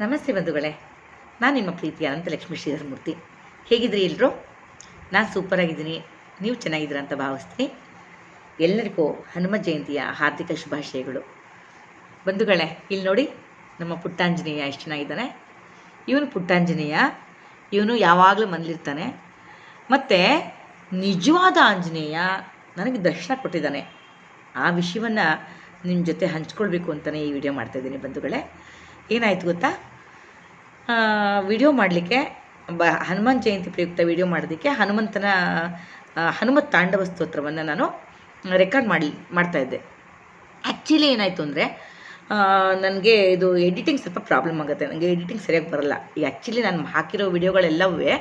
ನಮಸ್ತೆ ಬಂಧುಗಳೇ. ನಾನು ನಿಮ್ಮ ಪ್ರೀತಿಯ ಅನಂತಲಕ್ಷ್ಮಿ ಶ್ರೀಧರಮೂರ್ತಿ. ಹೇಗಿದ್ರಿ ಎಲ್ಲರೂ ನಾನು ಸೂಪರಾಗಿದ್ದೀನಿ ನೀವು ಚೆನ್ನಾಗಿದ್ದೀರ ಅಂತ ಭಾವಿಸ್ತೀನಿ. ಎಲ್ಲರಿಗೂ ಹನುಮ ಜಯಂತಿಯ ಹಾರ್ದಿಕ ಶುಭಾಶಯಗಳು. ಬಂಧುಗಳೇ ಇಲ್ಲಿ ನೋಡಿ ನಮ್ಮ ಪುಟ್ಟಾಂಜನೇಯ ಎಷ್ಟು ಚೆನ್ನಾಗಿದ್ದಾನೆ ಇವನು ಪುಟ್ಟಾಂಜನೇಯ. ಇವನು ಯಾವಾಗಲೂ ಮನೇಲಿರ್ತಾನೆ. ಮತ್ತು ನಿಜವಾದ ಆಂಜನೇಯ ನನಗೆ ದರ್ಶನ ಕೊಟ್ಟಿದ್ದಾನೆ. ಆ ವಿಷಯವನ್ನು ನಿಮ್ಮ ಜೊತೆ ಹಂಚ್ಕೊಳ್ಬೇಕು ಅಂತಲೇ ಈ ವಿಡಿಯೋ ಮಾಡ್ತಾಯಿದ್ದೀನಿ ಬಂಧುಗಳೇ. ಏನಾಯಿತು ಗೊತ್ತಾ? ವಿಡಿಯೋ ಮಾಡಲಿಕ್ಕೆ, ಬ, ಹನುಮಾನ್ ಜಯಂತಿ ಪ್ರಯುಕ್ತ ವಿಡಿಯೋ ಮಾಡೋದಕ್ಕೆ ಹನುಮಂತನ ಹನುಮತ್ ತಾಂಡವ ಸ್ತೋತ್ರವನ್ನು ನಾನು ರೆಕಾರ್ಡ್ ಮಾಡಿ ಮಾಡ್ತಾಯಿದ್ದೆ ಆ್ಯಕ್ಚುಲಿ ಏನಾಯಿತು ಅಂದರೆ ನನಗೆ ಇದು ಎಡಿಟಿಂಗ್ ಸ್ವಲ್ಪ ಪ್ರಾಬ್ಲಮ್ ಆಗುತ್ತೆ. ನನಗೆ ಎಡಿಟಿಂಗ್ ಸರಿಯಾಗಿ ಬರಲ್ಲ. ಈ ಆ್ಯಕ್ಚುಲಿ ನಾನು ಹಾಕಿರೋ ವಿಡಿಯೋಗಳೆಲ್ಲವೇ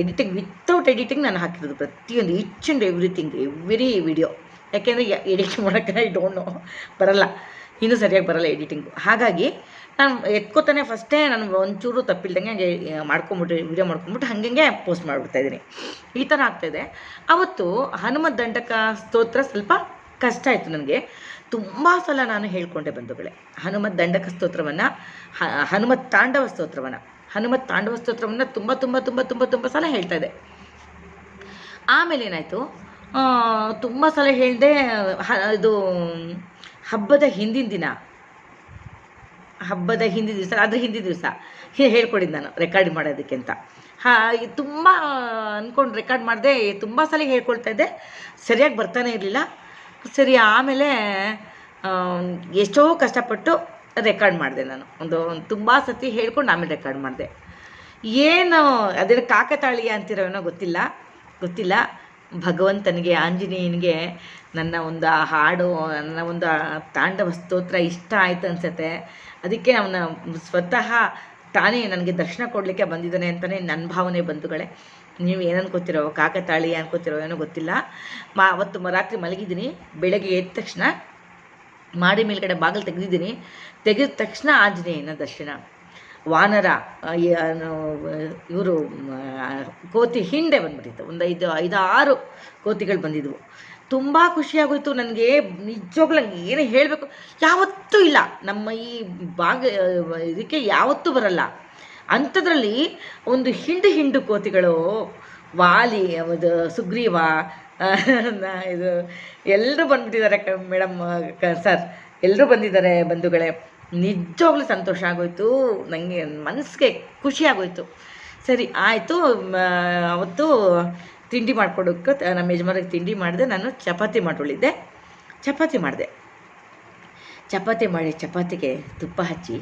ಎಡಿಟಿಂಗ್ ವಿತೌಟ್ ಎಡಿಟಿಂಗ್ ನಾನು ಹಾಕಿರೋದು ಪ್ರತಿಯೊಂದು each and everything every video ಯಾಕೆಂದರೆ ಎಡಿಟಿಂಗ್ ಮಾಡೋಕ್ಕೆ ಐ ಡೋಂಟ್ ನೋ ಬರಲ್ಲ. ಇನ್ನೂ ಸರಿಯಾಗಿ ಬರಲ್ಲ ಎಡಿಟಿಂಗು ಹಾಗಾಗಿ ನಾನು ಎತ್ಕೋತಾನೆ ಫಸ್ಟೇ ನಾನು ಒಂಚೂರು ತಪ್ಪಿಲ್ದಂಗೆ ಹಂಗೆ ಮಾಡ್ಕೊಂಬಿಟ್ಟು ವಿಡಿಯೋ ಮಾಡ್ಕೊಂಬಿಟ್ಟು ಹಾಗೆ ಪೋಸ್ಟ್ ಮಾಡಿಬಿಡ್ತಾ ಇದ್ದೀನಿ. ಈ ಥರ ಆಗ್ತಾಯಿದೆ ಅವತ್ತು ಹನುಮತ್ ದಂಡಕ ಸ್ತೋತ್ರ ಸ್ವಲ್ಪ ಕಷ್ಟ ಆಯಿತು ನನಗೆ. ತುಂಬ ಸಲ ನಾನು ಹೇಳ್ಕೊಂಡೆ ಬಂಧುಗಳೇ, ಹನುಮತ್ ದಂಡಕ ಸ್ತೋತ್ರವನ್ನು ಹನುಮತ್ ತಾಂಡವ ಸ್ತೋತ್ರವನ್ನು, ಹನುಮತ್ ತಾಂಡವ ಸ್ತೋತ್ರವನ್ನು ತುಂಬ ತುಂಬ ತುಂಬ ತುಂಬ ತುಂಬ ಸಲ ಹೇಳ್ತಾ ಇದೆ ಆಮೇಲೆ ಏನಾಯಿತು? ತುಂಬ ಸಲ ಹೇಳಿದೆ ಇದು ಹಬ್ಬದ ಹಿಂದಿನ ದಿನ. ಹಬ್ಬದ ಹಿಂದಿನ ದಿವಸ, ಅದ್ರ ಹಿಂದಿನ ದಿವಸ. ಹೇಳ್ಕೊಡಿದ್ದು ನಾನು ರೆಕಾರ್ಡ್ ಮಾಡೋದಕ್ಕೆ ಅಂತ. ಹಾ ತುಂಬ ಅಂದ್ಕೊಂಡು ರೆಕಾರ್ಡ್ ಮಾಡಿದೆ, ತುಂಬ ಸಲ ಹೇಳ್ಕೊಳ್ತಾ ಇದ್ದೆ. ಸರಿಯಾಗಿ ಬರ್ತಾನೆ ಇರಲಿಲ್ಲ. ಸರಿ, ಆಮೇಲೆ ಎಷ್ಟೋ ಕಷ್ಟಪಟ್ಟು ರೆಕಾರ್ಡ್ ಮಾಡಿದೆ ನಾನು. ಒಂದು ತುಂಬ ಸತಿ ಹೇಳ್ಕೊಂಡು ಆಮೇಲೆ ರೆಕಾರ್ಡ್ ಮಾಡಿದೆ. ಏನು, ಅದೇ ಕಾಕತಾಳೀಯ ಅಂತಿರೋನೋ ಗೊತ್ತಿಲ್ಲ. ಗೊತ್ತಿಲ್ಲ. ಭಗವಂತನಿಗೆ, ಆಂಜನೇಯನಿಗೆ ನನ್ನ ಒಂದು ಆ ಹಾಡು, ನನ್ನ ಒಂದು ತಾಂಡವ ಸ್ತೋತ್ರ ಇಷ್ಟ ಆಯ್ತು ಅನಿಸುತ್ತೆ. ಅದಕ್ಕೆ ಅವನ ಸ್ವತಃ ತಾನೇ ನನಗೆ ದರ್ಶನ ಕೊಡಲಿಕ್ಕೆ ಬಂದಿದ್ದಾನೆ ಅಂತಲೇ ನನ್ನ ಭಾವನೆ ಬಂಧುಗಳೇ. ನೀವು ಏನು ಅನ್ಕೋತಿರೋ ಕಾಕತಾಳಿ ಅನ್ಕೋತಿರೋ ಏನೋ ಗೊತ್ತಿಲ್ಲ. ಮಾ, ಅವತ್ತು ರಾತ್ರಿ ಮಲಗಿದ್ದೀನಿ. ಬೆಳಗ್ಗೆ ಎದ್ದ ತಕ್ಷಣ ಮಾಡಿ ಮೇಲ್ಗಡೆ ಬಾಗಿಲು ತೆಗೆದಿದ್ದೀನಿ. ತೆಗೆದ ತಕ್ಷಣ ಆಂಜನೇಯನ ದರ್ಶನ. ವಾನರ ಇವರು ಕೋತಿ ಹಿಂಡೆ ಬಂದ್ಬಿಟ್ಟಿತ್ತು. ಒಂದು ಐದು, ಐದಾರು ಕೋತಿಗಳು ಬಂದಿದ್ವು. ತುಂಬ ಖುಷಿಯಾಗೋಯ್ತು. ನನಗೆ ನಿಜವಾಗ್ಲೂ ಏನು ಹೇಳಬೇಕು, ಯಾವತ್ತೂ ಇಲ್ಲ. ನಮ್ಮ ಈ ಭಾಗ, ಇದಕ್ಕೆ ಯಾವತ್ತೂ ಬರಲ್ಲ. ಅಂಥದ್ರಲ್ಲಿ ಒಂದು ಹಿಂಡು ಹಿಂಡು ಕೋತಿಗಳು, ವಾಲಿ ಅದು ಸುಗ್ರೀವ ಇದು ಎಲ್ಲರೂ ಬಂದ್ಬಿಟ್ಟಿದ್ದಾರೆ ಕ, ಮೇಡಮ್ ಸರ್ ಎಲ್ಲರೂ ಬಂದಿದ್ದಾರೆ ಬಂಧುಗಳೇ. ನಿಜವಾಗ್ಲೂ ಸಂತೋಷ ಆಗೋಯ್ತು. ನನಗೆ ಮನಸ್ಸಿಗೆ ಖುಷಿ ಆಗೋಯ್ತು. ಸರಿ, ಆಯಿತು. ಅವತ್ತು ತಿಂಡಿ ಮಾಡ್ಕೊಡೋಕ್ಕೆ ನಮ್ಮ ಯಜಮಾನಿಗೆ ತಿಂಡಿ ಮಾಡಿದೆ, ನಾನು ಚಪಾತಿ ಮಾಡಿಕೊಳ್ಳಿದ್ದೆ ಚಪಾತಿ ಮಾಡಿದೆ. ಚಪಾತಿ ಮಾಡಿ ಚಪಾತಿಗೆ ತುಪ್ಪ ಹಚ್ಚಿ